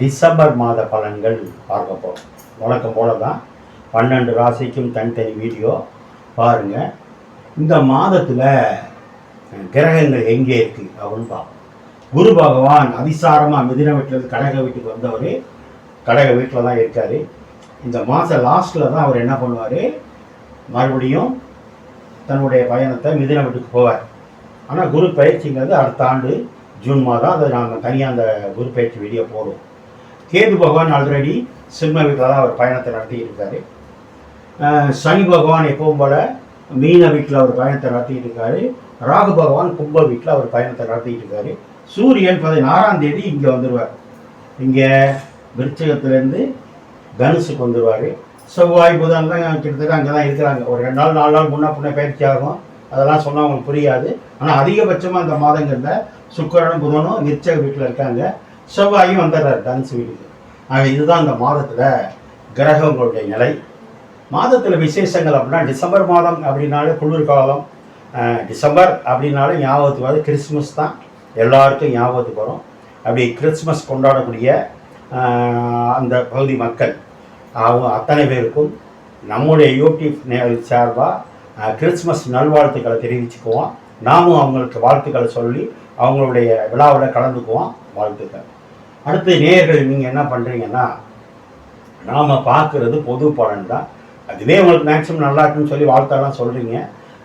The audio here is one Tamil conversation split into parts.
டிசம்பர் மாத பலன்கள் பார்க்க போகிறோம் வழக்கம் போல தான் பன்னெண்டு ராசிக்கும் தனித்தனி வீடியோ பாருங்கள் இந்த மாதத்தில் கிரகங்கள் எங்கே இருக்குது அப்படின்னு பார்ப்போம். குரு பகவான் அதிசாரமாக மிதின வீட்டிலேருந்து கடக வீட்டுக்கு வந்தவர் கடக வீட்டில் தான் இருக்கார். இந்த மாதம் லாஸ்ட்டில் தான் அவர் என்ன பண்ணுவார்? மறுபடியும் தன்னுடைய பயணத்தை மிதின வீட்டுக்கு போவார். ஆனால் குரு பயிற்சிங்கிறது அடுத்த ஆண்டு ஜூன் மாதம் அதை நாங்கள் தனியாக அந்த குரு பயிற்சி வீடியோ போடுவோம். கேது பகவான் ஆல்ரெடி சிம்ம வீட்டில் தான் அவர் பயணத்தை நடத்திட்டு இருக்காரு சனி பகவான் எப்பவும் போல மீன வீட்டில் அவர் பயணத்தை நடத்திட்டு இருக்காரு ராகு பகவான் கும்ப வீட்டில் அவர் பயணத்தை நடத்திட்டு இருக்காரு சூரியன் பதினாறாம் தேதி இங்கே வந்துடுவார் இங்கே விருச்சகத்துலேருந்து தனுசுக்கு வந்துடுவார் செவ்வாய் புதன்லாம் கிட்டத்தட்ட அங்கே தான் இருக்கிறாங்க. ஒரு ரெண்டு நாள் நாலு நாள் முன்னே பின்ன பயிற்சி ஆகும். அதெல்லாம் சொன்னால் அவங்களுக்கு புரியாது. ஆனால் அதிகபட்சமாக அந்த மாதங்களில் சுக்கரனும் புதனும் விருச்சக வீட்டில் இருக்காங்க. செவ்வாயும் வந்துடுறாரு தனுசு வீடு ஆக இதுதான் அந்த மாதத்தில் கிரகங்களுடைய நிலை. மாதத்தில் விசேஷங்கள் அப்படின்னா டிசம்பர் மாதம் அப்படின்னாலே குளிர்காலம் டிசம்பர் அப்படின்னாலே ஞாபகத்துக்கு வரும் கிறிஸ்மஸ் தான். எல்லாருக்கும் ஞாபகத்துக்கு வரும். அப்படி கிறிஸ்மஸ் கொண்டாடக்கூடிய அந்த பகுதி மக்கள் அவங்க அத்தனை பேருக்கும் நம்முடைய யூடியூப் நேயல் சார்பாக கிறிஸ்மஸ் நல்வாழ்த்துக்களை தெரிவிச்சுக்குவோம். நாமும் அவங்களுக்கு வாழ்த்துக்களை சொல்லி அவங்களுடைய விழாவில் கலந்துக்குவோம். வாழ்த்துக்கள். அடுத்து நேயர்கள் நீங்கள் என்ன பண்ணுறீங்கன்னா நாம் பார்க்குறது பொது பலன் தான் அதுவே உங்களுக்கு மேக்ஸிமம் நல்லா இருக்குன்னு சொல்லி வாழ்த்தாலாம் சொல்கிறீங்க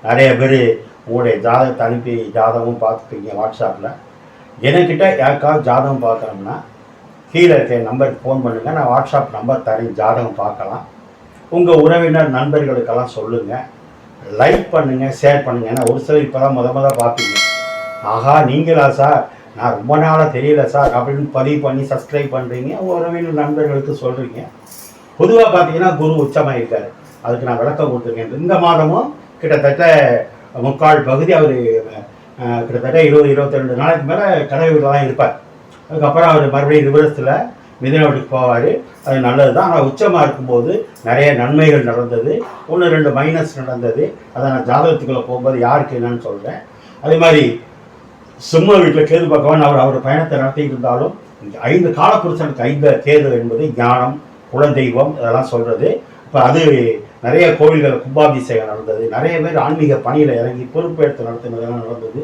நிறைய பேர் உங்களுடைய ஜாதகத்தை அனுப்பி ஜாதகமும் பார்த்துப்பீங்க வாட்ஸ்அப்பில் என்கிட்ட யாருக்காவது ஜாதகம் பார்க்கணும்னா கீழே இருக்க நம்பருக்கு ஃபோன் பண்ணுங்கள் நான் வாட்ஸ்அப் நம்பர் தரேன் ஜாதகம் பார்க்கலாம். உங்கள் உறவினர் நண்பர்களுக்கெல்லாம் சொல்லுங்கள் லைக் பண்ணுங்கள் ஷேர் பண்ணுங்கள் ஏன்னா ஒரு சிலர் இப்போ தான் முத முத பார்ப்பீங்க. ஆஹா நீங்களா சார்? நான் ரொம்ப நாளாக தெரியல சார். அப்படின்னு பதிவு பண்ணி சப்ஸ்கிரைப் பண்ணுறீங்க உறவினர் நண்பர்களுக்கு சொல்கிறீங்க பொதுவாக பார்த்தீங்கன்னா குரு உச்சமாக இருக்கார் அதுக்கு நான் விளக்கம் கொடுத்துருக்கேன். இந்த மாதமும் கிட்டத்தட்ட முக்கால் பகுதி அவர் கிட்டத்தட்ட இருபது இருபத்தி ரெண்டு நாளைக்கு மேலே கடை வீட்டில் தான் இருப்பார். அதுக்கப்புறம் அவர் மறுபடியும் ரிவர்ஸில் மிதின வீட்டுக்கு போவார். அது நல்லது தான் ஆனால் உச்சமாக இருக்கும்போது நிறைய நன்மைகள் நடந்தது. ஒன்று ரெண்டு மைனஸ் நடந்தது. அதை நான் ஜாதகத்துக்குள்ளே போகும்போது யாருக்கு என்னன்னு சொல்கிறேன் அதே மாதிரி சிம்ம வீட்டில் கேது பகவான் அவர் அவர் பயணத்தை நடத்திட்டு இருந்தாலும் ஐந்து காலப்புருஷனுக்கு ஐந்து தேர்தல் என்பது ஞானம் குலதெய்வம் இதெல்லாம் சொல்கிறது இப்போ அது நிறைய கோவில்கள் கும்பாபிஷேகம் நடந்தது. நிறைய பேர் ஆன்மீக பணியில் இறங்கி பொறுப்பேற்று நடத்தினதெல்லாம் நடந்தது.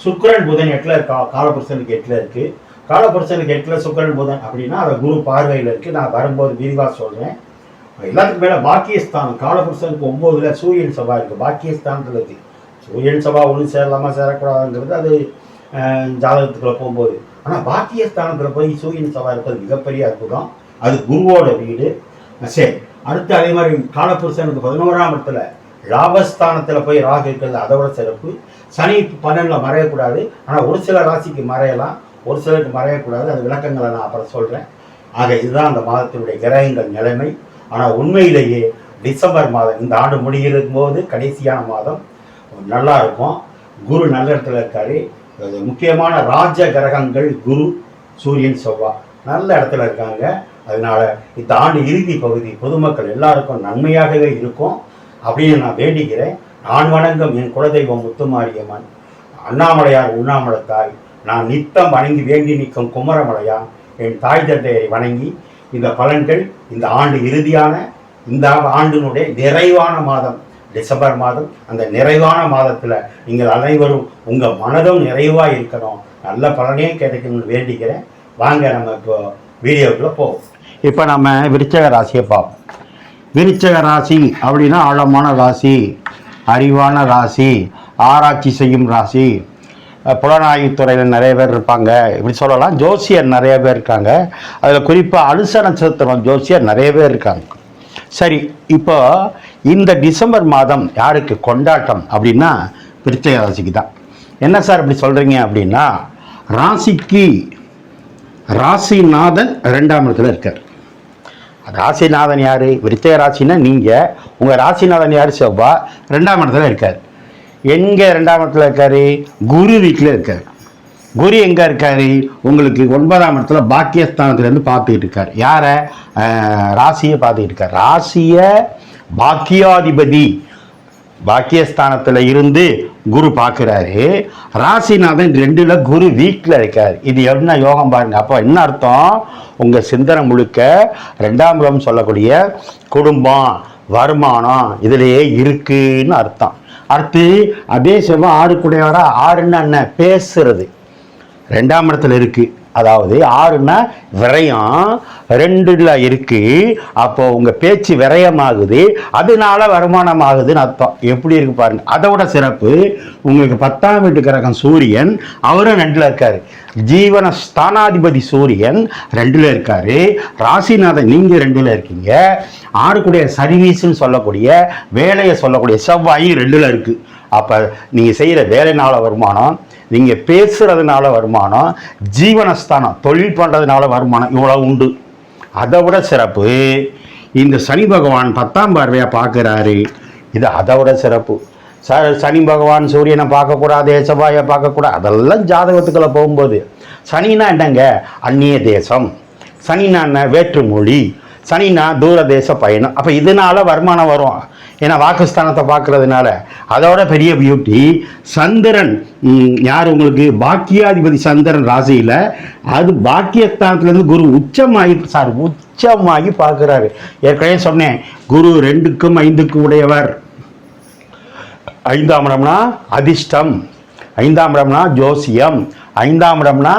சுக்கரன் புதன் எட்டில் இருக்கா காலபுருஷனுக்கு எட்டில் இருக்குது காலபுருஷனுக்கு எட்டில் சுக்கரன் புதன் அப்படின்னா அதை குரு பார்வையில் இருக்குது நான் வரும்போது விரிவாக சொல்கிறேன் எல்லாத்துக்கும் மேலே பாக்கியஸ்தான் காலபுருஷனுக்கு ஒம்போதில் சூரியன் சபா இருக்குது பாக்கியஸ்தான்றது இருக்குது சூரியன் சபா ஒன்று சேரலாமா சேரக்கூடாதுங்கிறது அது ஜாதகத்துக்குள்ளே ஜாதகத்துக்குள்ள போகும்போது. ஆனால் பாக்கியஸ்தானத்தில் போய் சூரியன் சபா இருப்பது மிகப்பெரிய அற்புதம். அது குருவோட வீடு. சரி. அடுத்து அதே மாதிரி காலபுருஷனுக்கு பதினோராம் இடத்துல லாபஸ்தானத்தில் போய் ராகு இருக்கிறது அதோட சிறப்பு. சனி பன்னெண்டில் மறையக்கூடாது. ஆனால் ஒரு சில ராசிக்கு மறையலாம். ஒரு சிலருக்கு மறையக்கூடாது. அது விளக்கங்களை நான் அப்புறம் சொல்கிறேன் ஆக இதுதான் அந்த மாதத்தினுடைய கிரகங்கள் நிலைமை. ஆனால் உண்மையிலேயே டிசம்பர் மாதம் இந்த ஆண்டு முடிகிறதும் போது கடைசியான மாதம். நல்லா இருக்கும். குரு நல்ல இடத்துல இருக்காரு. முக்கியமான ராஜ கிரகங்கள் குரு சூரியன் செவ்வாய் நல்ல இடத்துல இருக்காங்க. அதனால இந்த ஆண்டு இறுதி பகுதி பொதுமக்கள் எல்லாருக்கும் நன்மையாகவே இருக்கும். அப்படின்னு நான் வேண்டிக்கிறேன். நான் வணங்கும் என் குலதெய்வம் முத்துமாரியம்மன். அண்ணாமலையார் உண்ணாமலத்தாய். நான் நித்தம் வணங்கி வேண்டி நிற்கும் குமரமலையான். என் தாய் தந்தையை வணங்கி இந்த பலன்கள் இந்த ஆண்டு இறுதியான இந்த ஆண்டினுடைய நிறைவான மாதம். டிசம்பர் மாதம் அந்த நிறைவான மாதத்தில் நீங்கள் அனைவரும் உங்கள் மனதும் நிறைவாக இருக்கணும். நல்ல பலனையும் கிடைக்கணும்னு வேண்டிக்கிறேன். வாங்க நம்ம இப்போ வீடியோக்குள்ளே போவோம். இப்போ நம்ம விருச்சக ராசியை பார்ப்போம். விருச்சக ராசி அப்படின்னா ஆழமான ராசி அறிவான ராசி ஆராய்ச்சி செய்யும் ராசி. புலனாய்வு துறையில் நிறைய பேர் இருப்பாங்க. இப்படி சொல்லலாம் ஜோசியர் நிறைய பேர் இருக்காங்க. அதில் குறிப்பாக அனுசர நட்சத்திரம் ஜோசியர் நிறைய பேர் இருக்காங்க. சரி இப்போ இந்த டிசம்பர் மாதம் யாருக்கு கொண்டாட்டம் அப்படின்னா விருச்சக ராசிக்கு தான். என்ன சார் இப்படி சொல்கிறீங்க அப்படின்னா ராசிக்கு ராசிநாதன் ரெண்டாம் இடத்துல இருக்கார். ராசிநாதன் யார்? விருச்சக ராசினா நீங்கள் உங்கள் ராசிநாதன் யார்? செவ்வா ரெண்டாம் இடத்துல இருக்கார். எங்கே ரெண்டாம் இடத்துல இருக்கார்? குரு வீட்டில் இருக்கார். குரு எங்கே இருக்காரு? உங்களுக்கு ஒன்பதாம் இடத்துல பாக்கியஸ்தானத்துலேருந்து பார்த்துக்கிட்டு இருக்கார். யாரை? ராசியை பார்த்துக்கிட்டு இருக்கார். ராசியை பாக்கியாதிபதி. பாக்கியஸ்தானத்தில் இருந்து குரு பார்க்குறாரு. ராசிநாதன் ரெண்டுல குரு வீட்டில் இருக்கார். இது என்ன யோகம் பாருங்க. அப்போ என்ன அர்த்தம்? உங்கள் சிந்தனை முழுக்க ரெண்டாம் இடம் சொல்லக்கூடிய குடும்பம் வருமானம் இதிலேயே இருக்குன்னு அர்த்தம். அடுத்து அதே செவ்வாய் ஆறு கூடையவரா என்ன? பேசுறது. ரெண்டாம் இடத்துல இருக்கு. அதாவது ஆறுனா விரயம் ரெண்டுல இருக்கு. அப்போ உங்க பேச்சு விரயமாகுது. அதனால வருமானம் ஆகுதுன்னு அர்த்தம். எப்படி இருக்கு பாருங்க. அதை விட சிறப்பு உங்களுக்கு பத்தாம் வீட்டு கிரகம் சூரியன் அவரும் ரெண்டுல இருக்காரு. ஜீவன ஸ்தானாதிபதி சூரியன் ரெண்டுல இருக்காரு. ராசிநாதன் நீங்க ரெண்டுல இருக்கீங்க. ஆறுக்குடைய சர்வீஸ்ன்னு சொல்லக்கூடிய வேலையை சொல்லக்கூடிய செவ்வாயும் ரெண்டுல இருக்கு. அப்ப நீங்க செய்யற வேலைனால வருமானம் நீங்கள் பேசுகிறதுனால வருமானம் ஜீவனஸ்தானம் தொழில் பண்ணுறதுனால வருமானம் இவ்வளோ உண்டு. அதை விட சிறப்பு இந்த சனி பகவான் பத்தாம் பார்வையாக பார்க்குறாரு. இது அதை விட சிறப்பு. ச சனி பகவான் சூரியனை பார்க்கக்கூடாது செவ்வாயை பார்க்கக்கூடாது அதெல்லாம் ஜாதகத்துக்குள்ளே போகும்போது. சனினா என்னங்க? அந்நிய தேசம். சனினா என்ன? வேற்றுமொழி. சனினா தூர தேச பயணம். அப்போ இதனால வருமானம் வரும். ஏன்னா வாக்குஸ்தானத்தை பார்க்கறதுனால. அதோட பெரிய பியூட்டி சந்திரன் யார் உங்களுக்கு? பாக்கியாதிபதி சந்திரன் ராசியில் அது பாக்கியஸ்தானத்துலேருந்து குரு உச்சமாகி சார் உச்சமாகி பார்க்குறாரு. ஏற்கனவே சொன்னேன் குரு ரெண்டுக்கும் ஐந்துக்கும் உடையவர். ஐந்தாம் இடம்னா அதிர்ஷ்டம். ஐந்தாம் இடம்னா ஜோசியம். ஐந்தாம் இடம்னா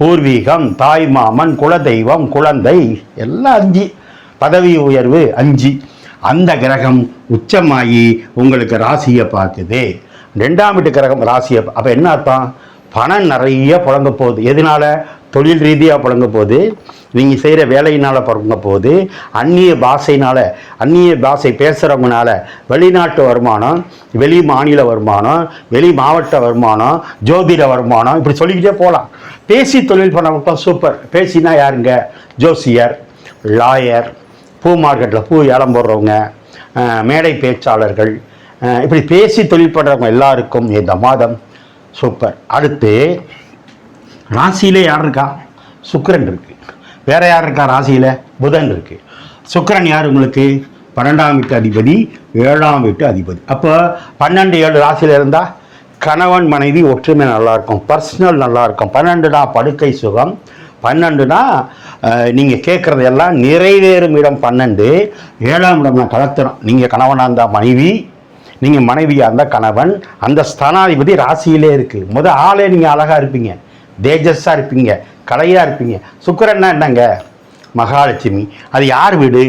பூர்வீகம் தாய் மாமன் குலதெய்வம் குழந்தை. எல்லாம் அஞ்சு. பதவி உயர்வு அஞ்சு. அந்த கிரகம் உச்சமாகி உங்களுக்கு ராசியை பார்க்குது. ரெண்டாம் வீட்டு கிரகம் ராசியை அப்போ என்ன அர்த்தம்? பணம் நிறைய புழங்க போகுது. எதனால? தொழில் ரீதியாக புழங்க போகுது. நீங்கள் செய்கிற வேலையினால் புழங்க போகுது. அந்நிய பாஷையினால் அந்நிய பாஷை பேசுகிறவங்கனால வெளிநாட்டு வருமானம் வெளி மாநில வருமானம் வெளி மாவட்ட வருமானம் ஜோதிட வருமானம் இப்படி சொல்லிக்கிட்டே போகலாம் பேசி தொழில் பண்ண சூப்பர். பேசினா யாருங்க? ஜோசியர் லாயர் பூ மார்க்கெட்டில் பூ ஏலம் போடுறவங்க மேடை பேச்சாளர்கள் இப்படி பேசி தொழில் பண்ணுறவங்க எல்லாருக்கும் இந்த மாதம் சூப்பர். அடுத்து ராசியிலே யார் இருக்கா? சுக்கரன் இருக்குது வேறு யார் இருக்கா ராசியில்? புதன் இருக்குது சுக்கரன் யார் உங்களுக்கு? பன்னெண்டாம் வீட்டு அதிபதி ஏழாம் வீட்டு அதிபதி. அப்போ பன்னெண்டு ஏழு ராசியில் இருந்தால் கணவன் மனைவி ஒற்றுமை நல்லாயிருக்கும் பர்சனல் நல்லாயிருக்கும் பன்னெண்டுனா படுக்கை சுகம் பன்னெண்டுனா நீங்கள் கேட்குறது எல்லாம் நிறைவேறும் இடம் பன்னெண்டு. ஏழாம் இடம்னா கலத்திரம் நீங்கள் கணவனாக இருந்தால் மனைவி நீங்கள் மனைவியாக இருந்தால் கணவன். அந்த ஸ்தானாதிபதி ராசியிலே இருக்குது முதல் ஆளே நீங்கள் அழகாக இருப்பீங்க. தேஜஸாக இருப்பீங்க. கலையாக இருப்பீங்க. சுக்கரன்னா என்னங்க? மகாலட்சுமி. அது யார் வீடு?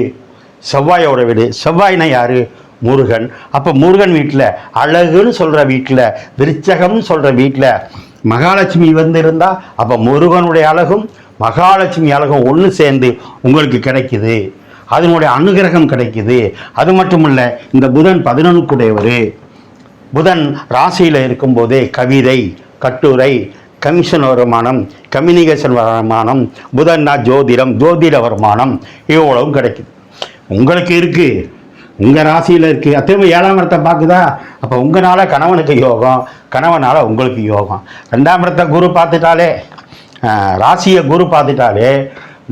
செவ்வாயோட வீடு. செவ்வாய்னா யார்? முருகன். அப்போ முருகன் வீட்டில் அழகுன்னு சொல்கிற வீட்டில் விருச்சகம்னு சொல்கிற வீட்டில் மகாலட்சுமி வந்து இருந்தால் அப்போ முருகனுடைய அழகும் மகாலட்சுமி அழகம் ஒன்று சேர்ந்து உங்களுக்கு கிடைக்குது. அதனுடைய அனுகிரகம் கிடைக்குது. அது மட்டும் இல்லை இந்த புதன் பதினொன்றுக்குடையவர். புதன் ராசியில் இருக்கும்போதே கவிதை கட்டுரை கமிஷன் வருமானம் கம்யூனிகேஷன் வருமானம் புதன்னா ஜோதிடம் ஜோதிட வருமானம் இவ்வளவும் கிடைக்குது. உங்களுக்கு இருக்குது உங்கள் ராசியில் இருக்குது திரும்ப ஏழாம் இடத்தை பார்க்குதா? அப்போ உங்களால் கணவனுக்கு யோகம் கணவனால் உங்களுக்கு யோகம். ரெண்டாம் இடத்தை குரு பார்த்துட்டாலே ராசியை குரு பார்த்துட்டாலே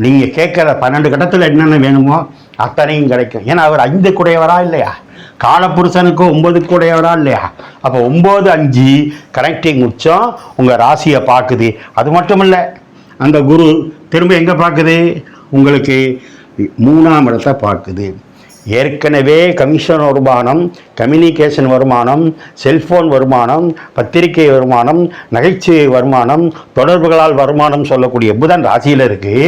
நீங்கள் கேட்குற பன்னெண்டு கட்டத்தில் என்னென்ன வேணுமோ அத்தனையும் கிடைக்கும். ஏன்னா அவர் ஐந்து குடையவரா இல்லையா? காலப்புருஷனுக்கு ஒம்பது கூடையவரா இல்லையா? அப்போ ஒம்பது அஞ்சு கனெக்டிங் உச்சம் உங்கள் ராசியை பார்க்குது. அது மட்டும் இல்லை அந்த குரு திரும்ப எங்கே பார்க்குது? உங்களுக்கு மூணாம் இடத்தை பார்க்குது. ஏற்கனவே கமிஷன் வருமானம் கம்யூனிகேஷன் வருமானம் செல்ஃபோன் வருமானம் பத்திரிகை வருமானம் நகைச்சுவை வருமானம் தொடர்புகளால் வருமானம் சொல்லக்கூடிய புதன் ராசியில் இருக்குது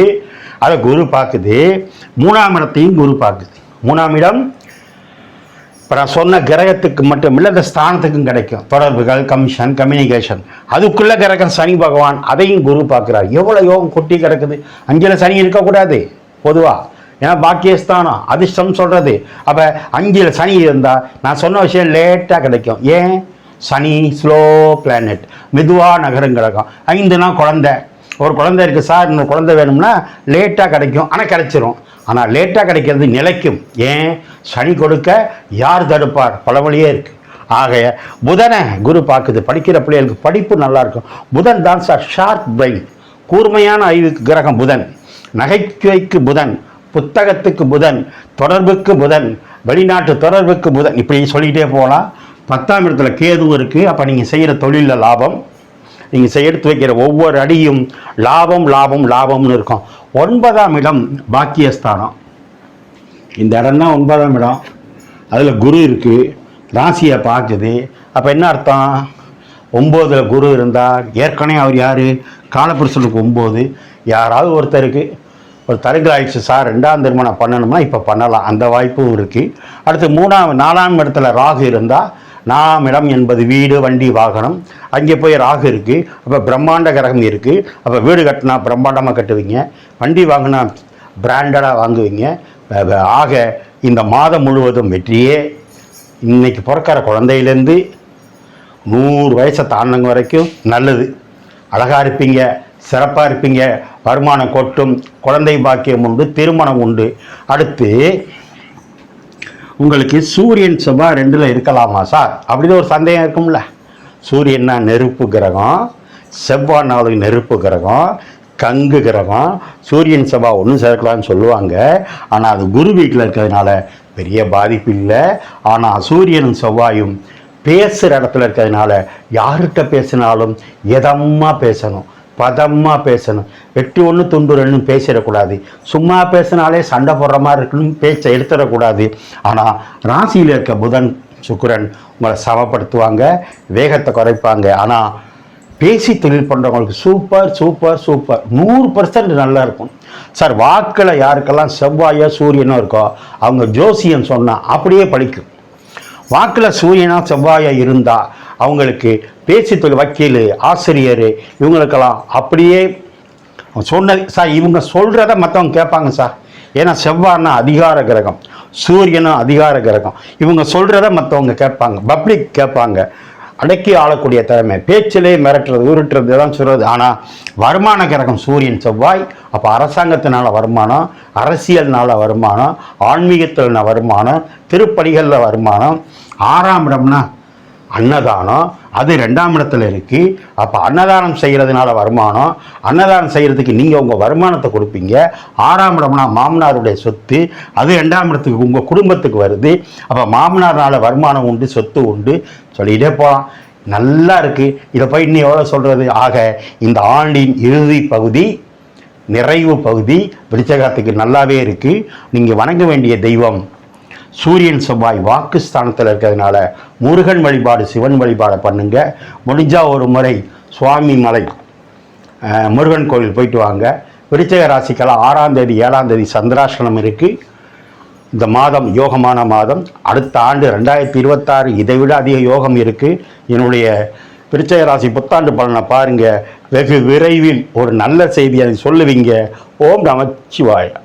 அதை குரு பார்க்குது. மூணாம் இடத்தையும் குரு பார்க்குது. மூணாம் இடம் இப்போ நான் சொன்ன கிரகத்துக்கு மட்டும் இல்லை இந்த ஸ்தானத்துக்கும் கிடைக்கும். தொடர்புகள் கமிஷன் கம்யூனிகேஷன். அதுக்குள்ளே கிரகம் சனி பகவான் அதையும் குரு பார்க்குறார். எவ்வளோ யோகம் கொட்டி கிடக்குது. அஞ்சில் சனி இருக்கக்கூடாது பொதுவாக ஏன்னா பாக்கியஸ்தானம் அதிர்ஷ்டம் சொல்கிறது அப்போ அஞ்சில் சனி இருந்தால் நான் சொன்ன விஷயம் லேட்டாக கிடைக்கும். ஏன்? சனி ஸ்லோ பிளானட் மெதுவாக நகரம் கிடக்கும் ஐந்துனா குழந்தை. ஒரு குழந்தை இருக்குது சார் இன்னொரு குழந்தை வேணும்னா லேட்டாக கிடைக்கும். ஆனால் கிடைச்சிரும். ஆனால் லேட்டாக கிடைக்கிறது நிலைக்கும். ஏன்? சனி கொடுக்க யார் தடுப்பார்? பழமொழியே இருக்குது ஆகைய புதனை குரு பார்க்குது. படிக்கிற பிள்ளைகளுக்கு படிப்பு நல்லாயிருக்கும் புதன் தான் சார் ஷார்ப் பிரெயின் கூர்மையான அறிவுக்கு கிரகம் புதன். நகைச்சுவைக்கு புதன். புத்தகத்துக்கு புதன் தொடர்புக்கு புதன் வெளிநாட்டு தொடர்புக்கு புதன். இப்படி சொல்லிகிட்டே போகலாம். பத்தாம் இடத்துல கேதுவும் இருக்குது அப்போ நீங்கள் செய்கிற தொழிலில் லாபம். நீங்கள் செய்ய எடுத்து வைக்கிற ஒவ்வொரு அடியும் லாபம் லாபம் லாபம்னு இருக்கும். ஒன்பதாம் இடம் பாக்கியஸ்தானம். இந்த இடம் தான் ஒன்பதாம் இடம். அதில் குரு இருக்குது ராசியை பார்க்குது. அப்போ என்ன அர்த்தம்? ஒம்போதில் குரு இருந்தால் ஏற்கனவே அவர் யார்? காலப்புருஷனுக்கு ஒம்பது. யாராவது ஒருத்தருக்கு ஒரு தருகில் ஆயிடுச்சு சார் ரெண்டாம் திருமணம் பண்ணணும்னா இப்போ பண்ணலாம். அந்த வாய்ப்பும் இருக்குது அடுத்து மூணாம் நாலாம் இடத்துல ராகு இருந்தால் நாம் இடம் என்பது வீடு வண்டி வாகனம். அங்கே போய் ராகு இருக்குது அப்போ பிரம்மாண்ட கிரகம் இருக்குது அப்போ வீடு கட்டினா பிரம்மாண்டமாக கட்டுவீங்க. வண்டி வாங்கினா பிராண்டடாக வாங்குவீங்க. ஆக இந்த மாதம் முழுவதும் வெற்றியே. இன்றைக்கி பிறக்கிற குழந்தையிலேருந்து நூறு வயசை தாண்டங்க வரைக்கும் நல்லது. அழகாக இருப்பீங்க. சிறப்பாக இருப்பீங்க. வருமானம் கொட்டும். குழந்தை பாக்கியம் உண்டு திருமணம் உண்டு. அடுத்து உங்களுக்கு சூரியன் செவ்வாய் ரெண்டில் இருக்கலாமா சார்? அப்படின்னு ஒரு சந்தேகம் இருக்கும்ல. சூரியன்னா நெருப்பு கிரகம் செவ்வாய் நாளுக்கு நெருப்பு கிரகம் கங்கு கிரகம். சூரியன் செவ்வாய் ஒன்றும் சேர்க்கலான்னு சொல்லுவாங்க. ஆனால் அது குரு வீட்டில் இருக்கிறதுனால பெரிய பாதிப்பு இல்லை. ஆனால் சூரியனும் செவ்வாயும் பேசுகிற இடத்துல இருக்கிறதுனால யார்கிட்ட பேசினாலும் எதமாக பேசணும். பதமாக பேசணும். வெட்டி ஒன்று துண்டு ரெண்டு பேசிடக்கூடாது. சும்மா பேசினாலே சண்டை போடுற மாதிரி இருக்குன்னு பேச்சை எடுத்துடக்கூடாது. ஆனால் ராசியில் இருக்க புதன் சுக்கரன் உங்களை சமப்படுத்துவாங்க வேகத்தை குறைப்பாங்க. ஆனால் பேசி தொழில் பண்ணுறவங்களுக்கு சூப்பர் சூப்பர் சூப்பர் நூறு பர்சன்ட் நல்லா இருக்கும். சார் வாக்கில் யாருக்கெல்லாம் செவ்வாயோ சூரியனோ இருக்கோ அவங்க ஜோசியம் சொன்னால் அப்படியே படிக்கும். வாக்கில் சூரியனா செவ்வாயா இருந்தால் அவங்களுக்கு பேச்சு தொழில் வக்கீல் ஆசிரியர் இவங்களுக்கெல்லாம் அப்படியே சொன்ன சார் இவங்க சொல்கிறத மற்றவங்க கேட்பாங்க சார் ஏன்னா செவ்வாய்னா அதிகார கிரகம் சூரியனும் அதிகார கிரகம். இவங்க சொல்கிறத மற்றவங்க கேட்பாங்க பப்ளிக் கேட்பாங்க. அடக்கி ஆளக்கூடிய திறமை. பேச்சிலே மிரட்டுறது உருட்டுறது தான் சொல்கிறது ஆனால் வருமான கிரகம் சூரியன் செவ்வாய். அப்போ அரசாங்கத்தினால வருமானம் அரசியல்னால வருமானம் ஆன்மீகத்தில் வருமானம் திருப்பணிகளில் வருமானம். ஆறாம் இடம்னா அன்னதானம் அது ரெண்டாம் இடத்துல இருக்கு. அப்போ அன்னதானம் செய்கிறதுனால வருமானம் அன்னதானம் செய்கிறதுக்கு நீங்கள் உங்கள் வருமானத்தை கொடுப்பீங்க. ஆறாம் இடம்னா மாமனாருடைய சொத்து அது ரெண்டாம் இடத்துக்கு உங்கள் குடும்பத்துக்கு வருது. அப்போ மாமனார்னால வருமானம் உண்டு சொத்து உண்டு. சொல்லிகிட்டே போகலாம் நல்லா இருக்குது இதை போய் இன்னும் எவ்வளோ சொல்கிறது ஆக இந்த ஆண்டின் இறுதி பகுதி நிறைவு பகுதி விருச்சகத்துக்கு நல்லாவே இருக்குது நீங்கள் வணங்க வேண்டிய தெய்வம் சூரியன் செவ்வாய் வாக்குஸ்தானத்தில் இருக்கிறதுனால முருகன் வழிபாடு சிவன் வழிபாடை பண்ணுங்க. முடிஞ்சால் ஒரு முறை சுவாமி மலை முருகன் கோவில் போயிட்டு வாங்க. விருச்சக ராசிக்கெல்லாம் ஆறாம் தேதி ஏழாம் தேதி சந்திராசனம் இருக்குது இந்த மாதம் யோகமான மாதம். அடுத்த ஆண்டு ரெண்டாயிரத்தி இருபத்தாறு இதை விட அதிக யோகம் இருக்குது என்னுடைய விருச்சக ராசி புத்தாண்டு பலனை பாருங்கள் வெகு விரைவில் ஒரு நல்ல செய்தி அதை சொல்லுவீங்க. ஓம் நமச்சிவாயா.